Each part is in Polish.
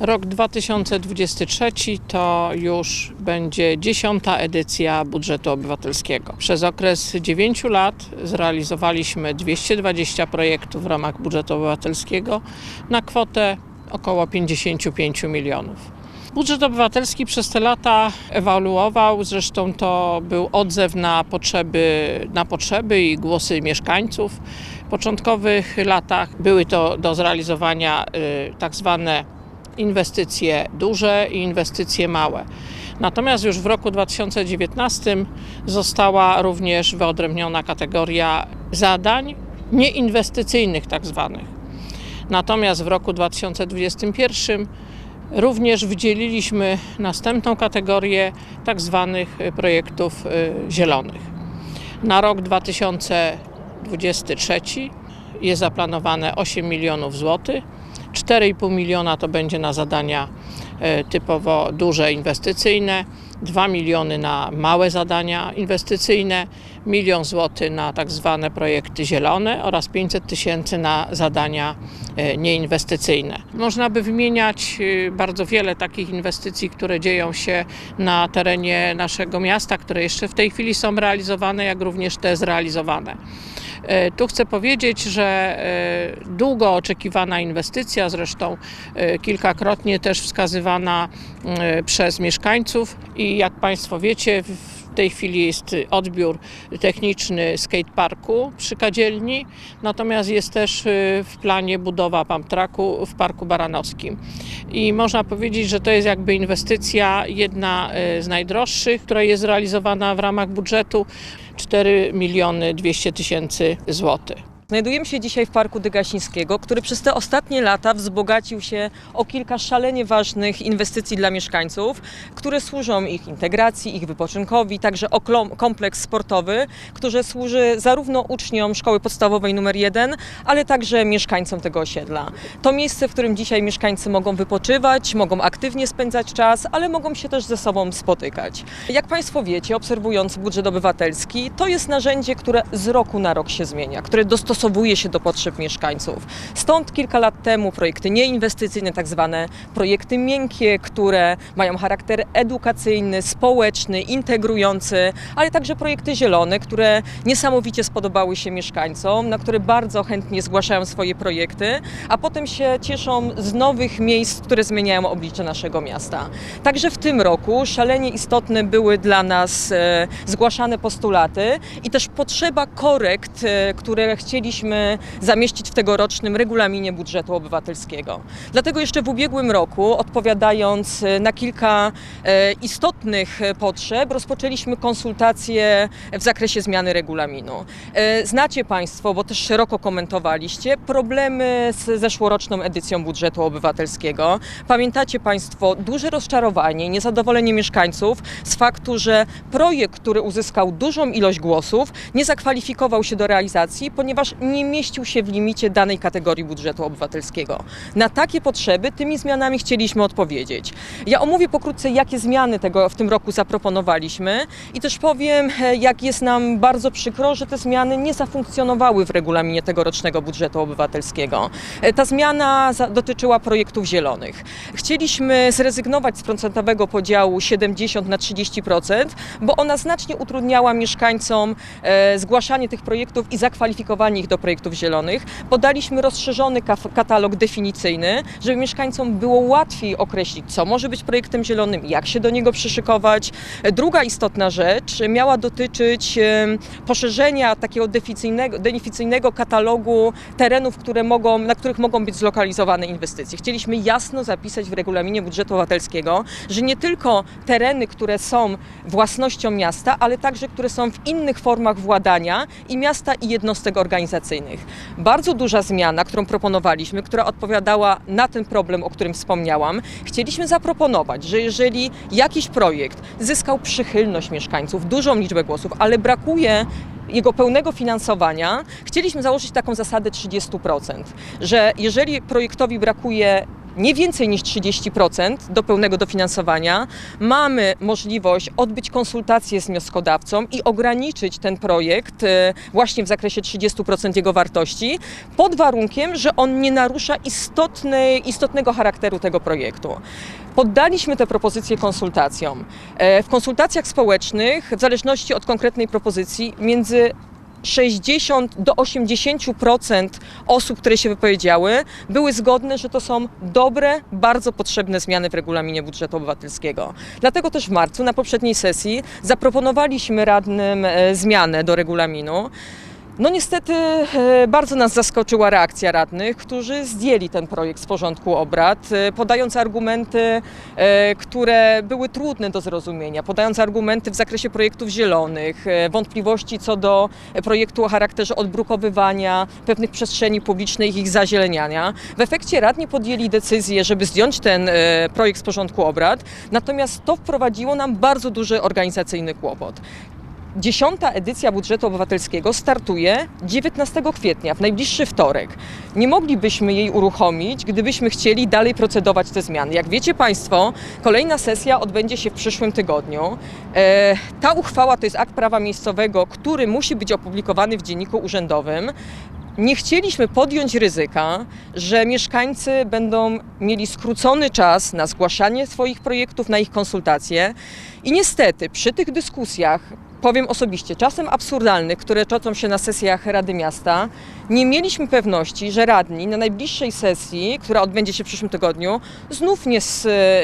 Rok 2023 to już będzie dziesiąta edycja budżetu obywatelskiego. Przez okres 9 lat zrealizowaliśmy 220 projektów w ramach budżetu obywatelskiego na kwotę około 55 milionów. Budżet obywatelski przez te lata ewoluował, zresztą to był odzew na potrzeby, na potrzeby i głosy mieszkańców. W początkowych latach były to do zrealizowania y, tak zwane inwestycje duże i inwestycje małe. Natomiast już w roku 2019 została również wyodrębniona kategoria zadań nieinwestycyjnych tak zwanych. Natomiast w roku 2021 również wydzieliliśmy następną kategorię tak zwanych projektów y, zielonych. Na rok 2023 jest zaplanowane 8 milionów złotych. 4,5 miliona to będzie na zadania e, typowo duże inwestycyjne, 2 miliony na małe zadania inwestycyjne, milion złotych na tak zwane projekty zielone oraz 500 tysięcy na zadania e, nieinwestycyjne. Można by wymieniać e, bardzo wiele takich inwestycji, które dzieją się na terenie naszego miasta, które jeszcze w tej chwili są realizowane, jak również te zrealizowane. E, Tu chcę powiedzieć, że e, długo oczekiwana inwestycja, zresztą e, kilkakrotnie też wskazywana przez mieszkańców i jak Państwo wiecie, w tej chwili jest odbiór techniczny skateparku przy Kadzielni, natomiast jest też e, w planie budowa pamtraku w Parku Baranowskim. I można powiedzieć, że to jest jakby inwestycja jedna e, z najdroższych, która jest realizowana w ramach budżetu 4 miliony 200 tysięcy złotych. Znajdujemy się dzisiaj w Parku Dygasińskiego, który przez te ostatnie lata wzbogacił się o kilka szalenie ważnych inwestycji dla mieszkańców, które służą ich integracji, ich wypoczynkowi, także kompleks sportowy, który służy zarówno uczniom szkoły podstawowej numer 1, ale także mieszkańcom tego osiedla. To miejsce, w którym dzisiaj mieszkańcy mogą wypoczywać, mogą aktywnie spędzać czas, ale mogą się też ze sobą spotykać. Jak Państwo wiecie, obserwując budżet obywatelski, to jest narzędzie, które z roku na rok się zmienia, które dostosowuje się do potrzeb mieszkańców. Stąd kilka lat temu projekty nieinwestycyjne, tak zwane projekty miękkie, które mają charakter edukacyjny, społeczny, integrujący, ale także projekty zielone, które niesamowicie spodobały się mieszkańcom, na które bardzo chętnie zgłaszają swoje projekty, a potem się cieszą z nowych miejsc, które zmieniają oblicze naszego miasta. Także w tym roku szalenie istotne były dla nas e, zgłaszane postulaty i też potrzeba korekt, e, które zamieścić w tegorocznym regulaminie budżetu obywatelskiego. Dlatego jeszcze w ubiegłym roku, odpowiadając e, na kilka e, istotnych e, potrzeb, rozpoczęliśmy konsultacje w zakresie zmiany regulaminu. E, Znacie Państwo, bo też szeroko komentowaliście, problemy z zeszłoroczną edycją budżetu obywatelskiego. Pamiętacie Państwo duże rozczarowanie, niezadowolenie mieszkańców z faktu, że projekt, który uzyskał dużą ilość głosów, nie zakwalifikował się do realizacji, ponieważ nie mieścił się w limicie danej kategorii budżetu obywatelskiego. Na takie potrzeby tymi zmianami chcieliśmy odpowiedzieć. Ja omówię pokrótce, jakie zmiany tego w tym roku zaproponowaliśmy i też powiem, e, jak jest nam bardzo przykro, że te zmiany nie zafunkcjonowały w regulaminie tegorocznego budżetu obywatelskiego. E, Ta zmiana dotyczyła projektów zielonych. Chcieliśmy zrezygnować z procentowego podziału 70 na 30%, bo ona znacznie utrudniała mieszkańcom e, zgłaszanie tych projektów i zakwalifikowanie ich do projektów zielonych. Podaliśmy rozszerzony katalog definicyjny, żeby mieszkańcom było łatwiej określić, co może być projektem zielonym, jak się do niego przyszykować. E, Druga istotna rzecz miała dotyczyć poszerzenia takiego deficyjnego katalogu terenów, które mogą, na których mogą być zlokalizowane inwestycje. Chcieliśmy jasno zapisać w regulaminie budżetu obywatelskiego, że nie tylko tereny, które są własnością miasta, ale także które są w innych formach władania i miasta i jednostek organizacyjnych. Bardzo duża zmiana, którą proponowaliśmy, która odpowiadała na ten problem, o którym wspomniałam. Chcieliśmy zaproponować, że jeżeli jakiś projekt zyskał przychylność mieszkańców, dużą liczbę głosów, ale brakuje jego pełnego finansowania, chcieliśmy założyć taką zasadę 30%, że jeżeli projektowi brakuje nie więcej niż 30% do pełnego dofinansowania. Mamy możliwość odbyć konsultacje z wnioskodawcą i ograniczyć ten projekt e, właśnie w zakresie 30% jego wartości, pod warunkiem, że on nie narusza istotnej, istotnego charakteru tego projektu. Poddaliśmy te propozycje konsultacjom. E, W konsultacjach społecznych, w zależności od konkretnej propozycji, między 60 do 80% osób, które się wypowiedziały, były zgodne, że to są dobre, bardzo potrzebne zmiany w regulaminie budżetu obywatelskiego. Dlatego też w marcu na poprzedniej sesji zaproponowaliśmy radnym e, zmianę do regulaminu. No niestety e, bardzo nas zaskoczyła reakcja radnych, którzy zdjęli ten projekt z porządku obrad, e, podając argumenty, e, które były trudne do zrozumienia, podając argumenty w zakresie projektów zielonych, wątpliwości co do projektu o charakterze odbrukowywania pewnych przestrzeni publicznych ich zazieleniania. W efekcie radni podjęli decyzję, żeby zdjąć ten projekt z porządku obrad, natomiast to wprowadziło nam bardzo duży organizacyjny kłopot. Dziesiąta edycja budżetu obywatelskiego startuje 19 kwietnia, w najbliższy wtorek. Nie moglibyśmy jej uruchomić, gdybyśmy chcieli dalej procedować te zmiany. Jak wiecie Państwo, kolejna sesja odbędzie się w przyszłym tygodniu. E, ta uchwała to jest akt prawa miejscowego, który musi być opublikowany w dzienniku urzędowym. Nie chcieliśmy podjąć ryzyka, że mieszkańcy będą mieli skrócony czas na zgłaszanie swoich projektów, na ich konsultacje. I niestety przy tych dyskusjach, powiem osobiście, czasem absurdalnych, które toczą się na sesjach Rady Miasta, nie mieliśmy pewności, że radni na najbliższej sesji, która odbędzie się w przyszłym tygodniu, znów nie,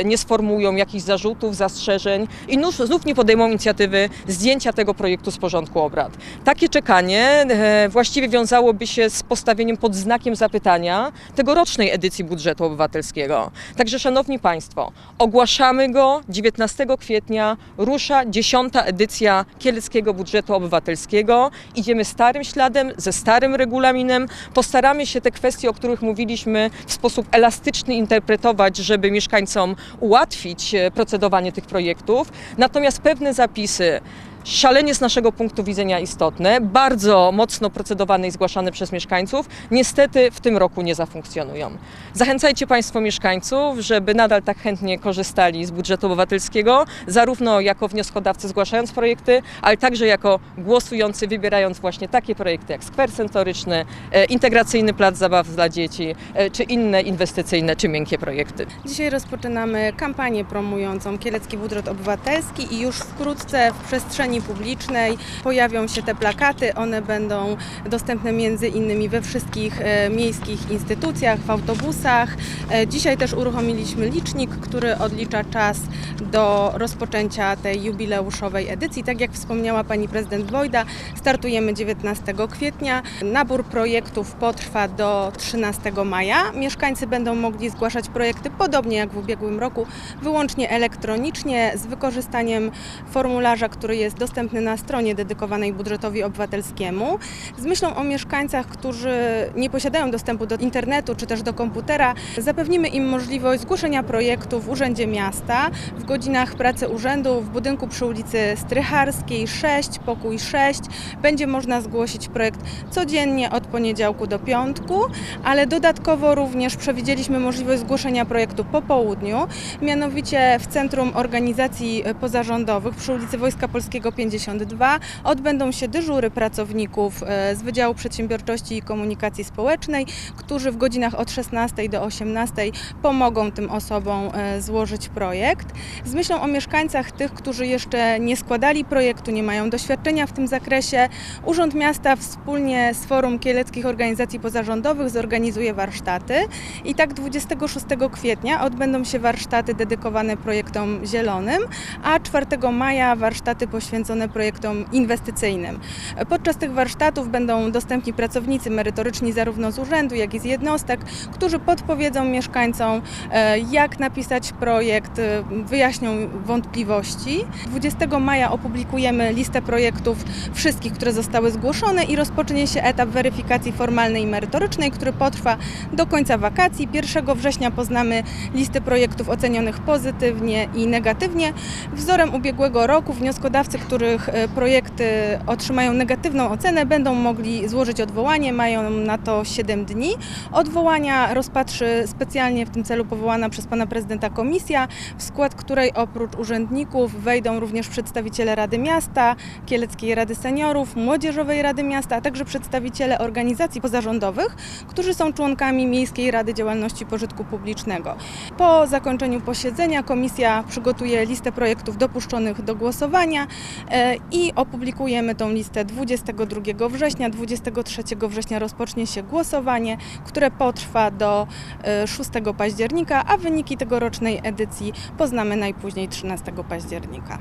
nie sformułują jakichś zarzutów, zastrzeżeń i znów, znów nie podejmą inicjatywy zdjęcia tego projektu z porządku obrad. Takie czekanie e, właściwie wiązałoby się z postawieniem pod znakiem zapytania tegorocznej edycji budżetu obywatelskiego. Także, Szanowni Państwo, ogłaszamy go 19 kwietnia, rusza 10. edycja Kieleckiego Budżetu Obywatelskiego. Idziemy starym śladem, ze starym regulaminem. Postaramy się te kwestie, o których mówiliśmy, w sposób elastyczny interpretować, żeby mieszkańcom ułatwić e, procedowanie tych projektów. Natomiast pewne zapisy szalenie z naszego punktu widzenia istotne, bardzo mocno procedowane i zgłaszane przez mieszkańców, niestety w tym roku nie zafunkcjonują. Zachęcajcie Państwo mieszkańców, żeby nadal tak chętnie korzystali z budżetu obywatelskiego, zarówno jako wnioskodawcy zgłaszając projekty, ale także jako głosujący, wybierając właśnie takie projekty jak skwer sensoryczny, e, integracyjny plac zabaw dla dzieci, e, czy inne inwestycyjne czy miękkie projekty. Dzisiaj rozpoczynamy kampanię promującą Kielecki Budżet Obywatelski i już wkrótce w przestrzeni publicznej pojawią się te plakaty. One będą dostępne między innymi we wszystkich e, miejskich instytucjach, w autobusach. E, Dzisiaj też uruchomiliśmy licznik, który odlicza czas do rozpoczęcia tej jubileuszowej edycji. Tak jak wspomniała pani prezydent Wojda, startujemy 19 kwietnia. Nabór projektów potrwa do 13 maja. Mieszkańcy będą mogli zgłaszać projekty podobnie jak w ubiegłym roku, wyłącznie elektronicznie z wykorzystaniem formularza, który jest dostępny na stronie dedykowanej budżetowi obywatelskiemu. Z myślą o mieszkańcach, którzy nie posiadają dostępu do internetu czy też do komputera, zapewnimy im możliwość zgłoszenia projektu w Urzędzie Miasta w godzinach pracy urzędu w budynku przy ulicy Strycharskiej 6, pokój 6. Będzie można zgłosić projekt codziennie od poniedziałku do piątku, ale dodatkowo również przewidzieliśmy możliwość zgłoszenia projektu po południu, mianowicie w Centrum Organizacji Pozarządowych przy ulicy Wojska Polskiego 52 odbędą się dyżury pracowników e, z Wydziału Przedsiębiorczości i Komunikacji Społecznej, którzy w godzinach od 16 do 18 pomogą tym osobom e, złożyć projekt. Z myślą o mieszkańcach, tych, którzy jeszcze nie składali projektu, nie mają doświadczenia w tym zakresie, Urząd Miasta wspólnie z Forum Kieleckich Organizacji Pozarządowych zorganizuje warsztaty i tak 26 kwietnia odbędą się warsztaty dedykowane projektom zielonym, a 4 maja warsztaty poświęcone projektom inwestycyjnym. Podczas tych warsztatów będą dostępni pracownicy merytoryczni zarówno z urzędu, jak i z jednostek, którzy podpowiedzą mieszkańcom, e, jak napisać projekt, e, wyjaśnią wątpliwości. 20 maja opublikujemy listę projektów wszystkich, które zostały zgłoszone i rozpocznie się etap weryfikacji formalnej i merytorycznej, który potrwa do końca wakacji. 1 września poznamy listę projektów ocenionych pozytywnie i negatywnie. Wzorem ubiegłego roku wnioskodawcy, których e, projekty otrzymają negatywną ocenę, będą mogli złożyć odwołanie, mają na to 7 dni. Odwołania rozpatrzy specjalnie w tym celu powołana przez pana prezydenta komisja, w skład której oprócz urzędników wejdą również przedstawiciele Rady Miasta, Kieleckiej Rady Seniorów, Młodzieżowej Rady Miasta, a także przedstawiciele organizacji pozarządowych, którzy są członkami Miejskiej Rady Działalności Pożytku Publicznego. Po zakończeniu posiedzenia komisja przygotuje listę projektów dopuszczonych do głosowania i opublikujemy tą listę 22 września. 23 września rozpocznie się głosowanie, które potrwa do e, 6 października, a wyniki tegorocznej edycji poznamy najpóźniej 13 października.